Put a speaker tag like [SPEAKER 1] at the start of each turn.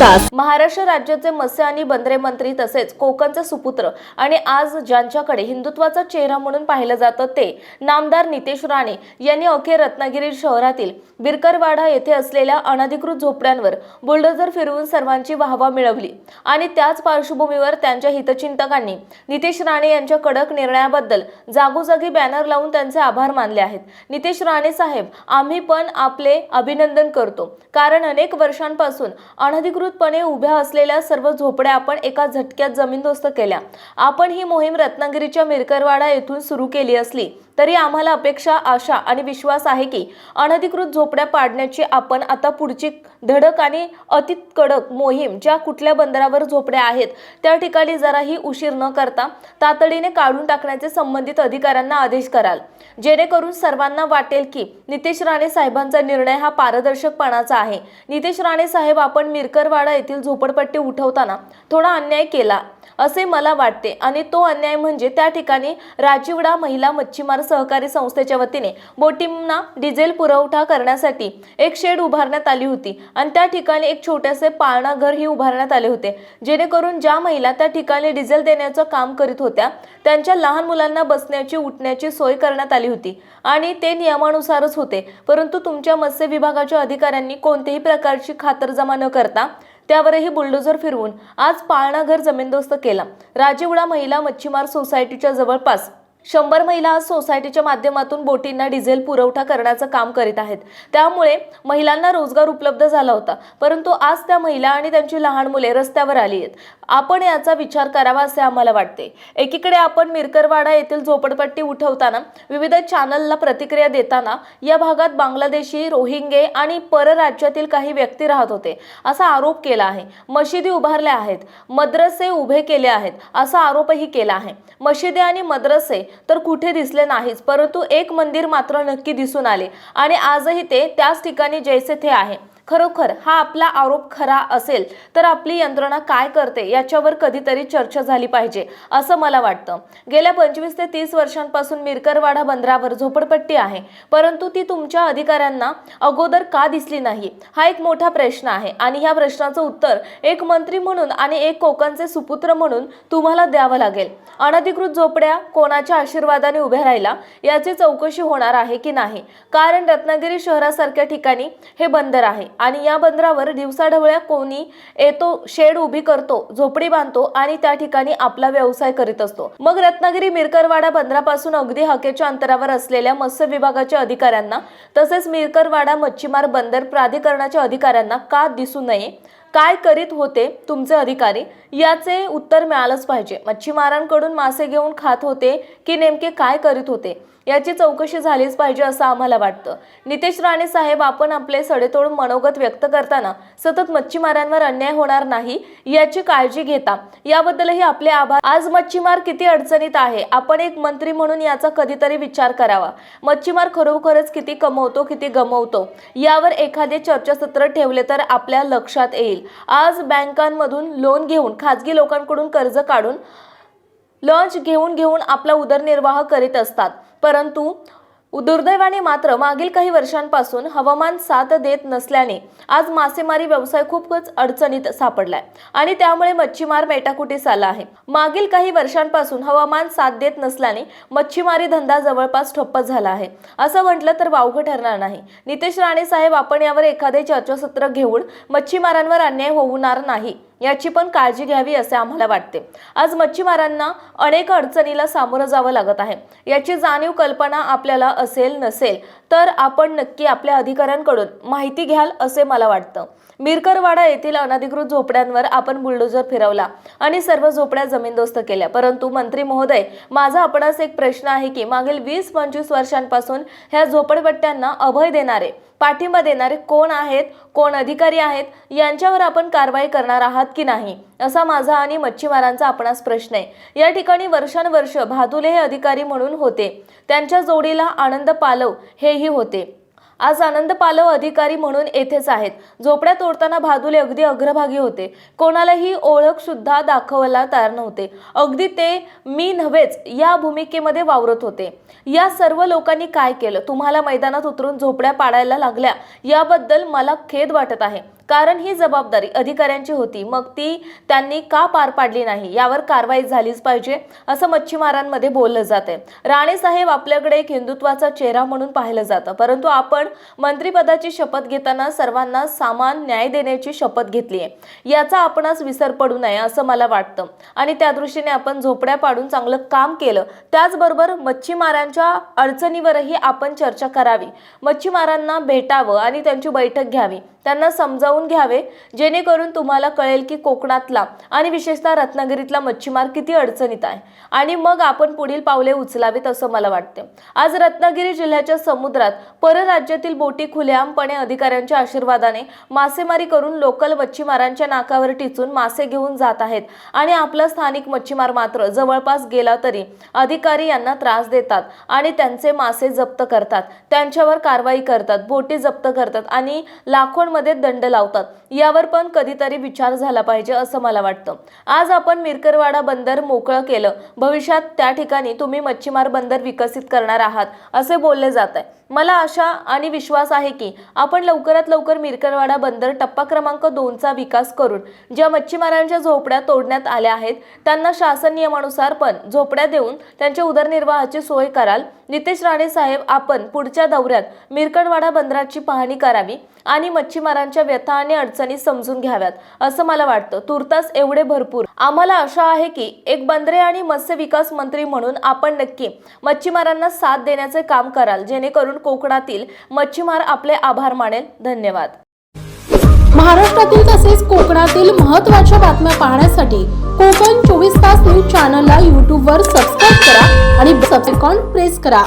[SPEAKER 1] तास
[SPEAKER 2] महाराष्ट्र राज्याचे मत्स्य आणि बंदरे मंत्री तसेच कोकणचे सुपुत्र आणि आज ज्यांच्याकडे हिंदुत्वाचा चेहरा म्हणून पाहिलं जातं ते नामदार नितेश राणे यांनी अखेर रत्नागिरी शहरातील बिरकरवाडा येथे असलेल्या अनधिकृत झोपड्यांवर बुलडोझर फिरवून सर्वांची वाहवा मिळवली. आणि त्याच पार्श्वभूमीवर त्यांच्या हितचिंतकांनी नितेश राणे यांच्या कडक निर्णयाबद्दल जागोजागी बॅनर लावून त्यांचे आभार मानले आहेत. नितेश राणे साहेब आम्ही पण आपले अभिनंदन करतो. कारण अनेक वर्षांपासून अनधिकृत अनधिकृतपणे उभ्या असलेल्या सर्व झोपड्या आपण एका झटक्यात जमीनदोस्त केल्या. आपण ही मोहीम रत्नागिरीच्या मिरकरवाडा येथून सुरू केली असली तरी आम्हाला अपेक्षा आशा आणि विश्वास आहे की अनधिकृत झोपड्या पाडण्याची आपण आता पुढची धडक आणि अति कडक मोहीम ज्या कुठल्या बंदरावर झोपड्या आहेत त्या ठिकाणी जराही उशीर न करता तातडीने काढून टाकण्याचे संबंधित अधिकाऱ्यांना आदेश कराल. जेणेकरून सर्वांना वाटेल की नितेश राणे साहेबांचा निर्णय हा पारदर्शकपणाचा आहे. नितेश राणे साहेब आपण मिरकर मिरकरवाडा येथील झोपडपट्टी उठवताना थोडा अन्याय केला असे मला वाटते. आणि तो अन्याय म्हणजे त्या ठिकाणी राजीवडा महिला मच्छीमार सहकारी संस्थेच्या वतीने बोटींना डिझेल पुरवठा करण्यासाठी एक शेड उभारण्यात आली होती. आणि त्या ठिकाणी एक छोटेसे पाळणाघरही उभारण्यात आले होते. जेणेकरून ज्या महिला त्या ठिकाणी डिझेल देण्याचं काम करीत होत्या त्यांच्या लहान मुलांना बसण्याची उठण्याची सोय करण्यात आली होती. आणि ते नियमानुसारच होते. परंतु तुमच्या मत्स्य विभागाच्या अधिकाऱ्यांनी कोणत्याही प्रकारची खातरजमा न करता त्यावरही बुलडोझर फिरवून आज पाळणाघर जमीनदोस्त केला. राजीवडा महिला मच्छीमार सोसायटीच्या जवळपास शंभर महिला सोसायटीच्या माध्यमातून बोटींना डिझेल पुरवठा करण्याचं काम करीत आहेत. त्यामुळे महिलांना रोजगार उपलब्ध झाला होता परंतु आज त्या महिला आणि त्यांची लहान मुले रस्त्यावर आली आहेत. आपण याचा विचार करावा असे आम्हाला वाटते. एकीकडे आपण मिरकरवाडा येथील झोपडपट्टी उठवताना विविध चॅनलला प्रतिक्रिया देताना या भागात बांगलादेशी रोहिंगे आणि परराज्यातील काही व्यक्ती राहत होते असा आरोप केला आहे. मशिदी उभारल्या आहेत. मद्रसे उभे केले आहेत असा आरोपही केला आहे. मशिदी आणि मद्रसे तर कुठे दिसले नाहीच परंतु एक मंदिर मात्र नक्की दिसून आले. आणि आजही ते त्याच ठिकाणी जैसे थे आहे. खरोखर हा आपला आरोप खरा असेल तर आपली यंत्रणा काय करते याच्यावर कधीतरी चर्चा झाली पाहिजे असं मला वाटतं. गेल्या पंचवीस ते तीस वर्षांपासून मिरकरवाडा बंदरावर झोपडपट्टी आहे परंतु ती तुमच्या अधिकाऱ्यांना अगोदर का दिसली नाही? हा एक मोठा प्रश्न आहे आणि ह्या प्रश्नाचं उत्तर एक मंत्री म्हणून आणि एक कोकणचे सुपुत्र म्हणून तुम्हाला द्यावं लागेल. अनधिकृत झोपड्या कोणाच्या आशीर्वादाने उभ्या राहिला याची चौकशी होणार आहे की नाही? कारण रत्नागिरी शहरासारख्या ठिकाणी हे बंदर आहे. आणि या बंदरावर दिवसाढवळ्या कोणी येतो शेड उभी करतो झोपडी बांधतो आणि त्या ठिकाणी आपला व्यवसाय करीत असतो. मग रत्नागिरी मिरकरवाडा बंदरापासून अगदी हकेच्या अंतरावर असलेल्या मत्स्य विभागाच्या अधिकाऱ्यांना तसेच मिरकरवाडा मच्छीमार बंदर प्राधिकरणाच्या अधिकाऱ्यांना का दिसू नये? काय करीत होते तुमचे अधिकारी? याचे उत्तर मिळालंच पाहिजे. मच्छीमारांकडून मासे घेऊन खात होते की नेमके काय करीत होते? याची चौकशी झालीच पाहिजे असं आम्हाला वाटतं. नितेश राणे साहेब आपण आपले सडेतोड मनोगत व्यक्त करताना सतत मच्छीमारांवर अन्याय होणार नाही याची काळजी घेता. याबद्दलही आपले आभार. आज मच्छीमार किती अडचणीत आहे? आपण एक मंत्री म्हणून याचा कधीतरी विचार करावा. मच्छीमार खरोखरच किती कमवतो किती गमवतो? यावर एखादे चर्चासत्र ठेवले तर आपल्या लक्षात येईल. आज बँकांमधून लोन घेऊन खाजगी लोकांकडून कर्ज काढून लॉन्च घेऊन घेऊन आपला उदरनिर्वाह करीत असतात. परंतु दुर्दैवाने मात्र मागील काही वर्षांपासून हवामान साथ देत नसल्याने आज मासेमारी व्यवसाय खूपच अडचणीत सापडलाय आणि त्यामुळे मच्छीमार मेटाकुटीस आला आहे. मागील काही वर्षांपासून हवामान साथ देत नसल्याने मच्छीमारी धंदा जवळपास ठप्प झाला आहे. असं म्हटलं तर वावघं ठरणार नाही. नितेश राणे साहेब आपण यावर एखादे चर्चासत्र घेऊन मच्छीमारांवर अन्याय होणार नाही. याची पण काळजी घ्यावी असे आम्हाला वाटते. आज मच्छीमारांना अनेक अडचणीला सामोरं जावं लागत आहे. याची जाणीव कल्पना आपल्याला असेल नसेल तर आपण नक्की आपल्या अधिकाऱ्यांकडून माहिती घ्याल असे मला वाटतं. मिरकरवाडा येथील अनधिकृत झोपड्यांवर आपण बुलडोजर फिरवला आणि सर्व झोपड्या जमीनदोस्त केल्या. परंतु मंत्री महोदय माझा आपणास एक प्रश्न आहे की मागील वीस पंचवीस वर्षांपासून ह्या झोपडपट्ट्यांना अभय देणारे पाठिंबा देणारे कोण आहेत कोण अधिकारी आहेत यांच्यावर आपण कारवाई करणार आहात की नाही? असा माझा आणि मच्छीमारांचा आपणास प्रश्न आहे. या ठिकाणी वर्षानुवर्ष भादुले हे अधिकारी म्हणून होते. त्यांच्या जोडीला आनंद पालव हे हेही होते. आज आनंद पालव अधिकारी म्हणून येथेच आहेत. झोपड्या तोडताना भादुले अगदी अग्रभागी होते. कोणालाही ओळख सुद्धा दाखवायला तयार नव्हते. अगदी ते मी नव्हेच या भूमिकेमध्ये वावरत होते. या सर्व लोकांनी काय केलं? तुम्हाला मैदानात उतरून झोपड्या पाडायला लागल्या. याबद्दल मला खेद वाटत आहे. कारण ही जबाबदारी अधिकाऱ्यांची होती. मग ती त्यांनी का पार पाडली नाही? यावर कारवाई झालीच पाहिजे असं मच्छीमारांमध्ये बोललं जाते राणे साहेब आपल्याकडे एक हिंदुत्वाचा चेहरा म्हणून पाहिलं जातं. परंतु आपण मंत्रिपदाची शपथ घेताना सर्वांना सामान न्याय देण्याची शपथ घेतली आहे. याचा आपणास विसर पडू नये असं मला वाटतं. आणि त्या दृष्टीने आपण झोपड्या पाडून चांगलं काम केलं. त्याचबरोबर मच्छीमारांच्या अडचणीवरही आपण चर्चा करावी. मच्छीमारांना भेटावं आणि त्यांची बैठक घ्यावी. त्यांना समजावून घ्यावे जेणेकरून तुम्हाला कळेल की कोकणातला आणि विशेषतः रत्नागिरीतला मच्छीमार किती अडचणीत आहे. आणि मग आपण पुढील पावले उचलावीत असं मला वाटते. आज रत्नागिरी जिल्ह्याच्या समुद्रात परराज्यातील बोटी खुलेआमपणे अधिकाऱ्यांच्या आशीर्वादाने मासेमारी करून लोकल मच्छीमारांच्या नाकावर टिचून मासे घेऊन जात आहेत. आणि आपला स्थानिक मच्छीमार मात्र जवळपास गेला तरी अधिकारी यांना त्रास देतात आणि त्यांचे मासे जप्त करतात. त्यांच्यावर कारवाई करतात बोटी जप्त करतात आणि लाखोंमध्ये दंड लावतात. यावर पण कधीतरी विचार झाला पाहिजे असं मला वाटतं. आज आपण मिरकरवाडा बंदर मोकळं केलं. भविष्यात त्या ठिकाणी तुम्ही मच्छीमार बंदर विकसित करणार आहात असे बोलले जात आहे मला आशा आणि विश्वास आहे की आपण लवकरात लवकर मिरकरवाडा बंदर टप्पा क्रमांक दोनचा विकास करून ज्या मच्छीमारांच्या झोपड्या तोडण्यात आल्या आहेत त्यांना शासन नियमानुसार पण झोपड्या देऊन त्यांच्या उदरनिर्वाहाची सोय कराल. नितेश राणे साहेब आपण पुढच्या दौऱ्यात मिरकरवाडा बंदराची पाहणी करावी आणि मच्छीमार मच्छीमारांच्या व्यथा आणि अडचणी समजून घ्याव्यात असं मला वाटतं. तुर्तास एवढे भरपूर. आम्हाला आशा आहे की एक बंदरे आणि मत्स्य विकास मंत्री म्हणून आपण नक्की मच्छीमारांना साथ देण्याचे काम कराल जेणेकरून कोकणातील मच्छीमार आपले आभार मानेल. धन्यवाद.
[SPEAKER 1] महाराष्ट्रातील तसेच कोकणातील महत्त्वाच्या बातम्या पाहण्यासाठी कोकण चोवीस तास न्यूज चॅनलला यूट्यूबवर सबस्क्राईब करा आणि सबसेकॉन प्रेस करा.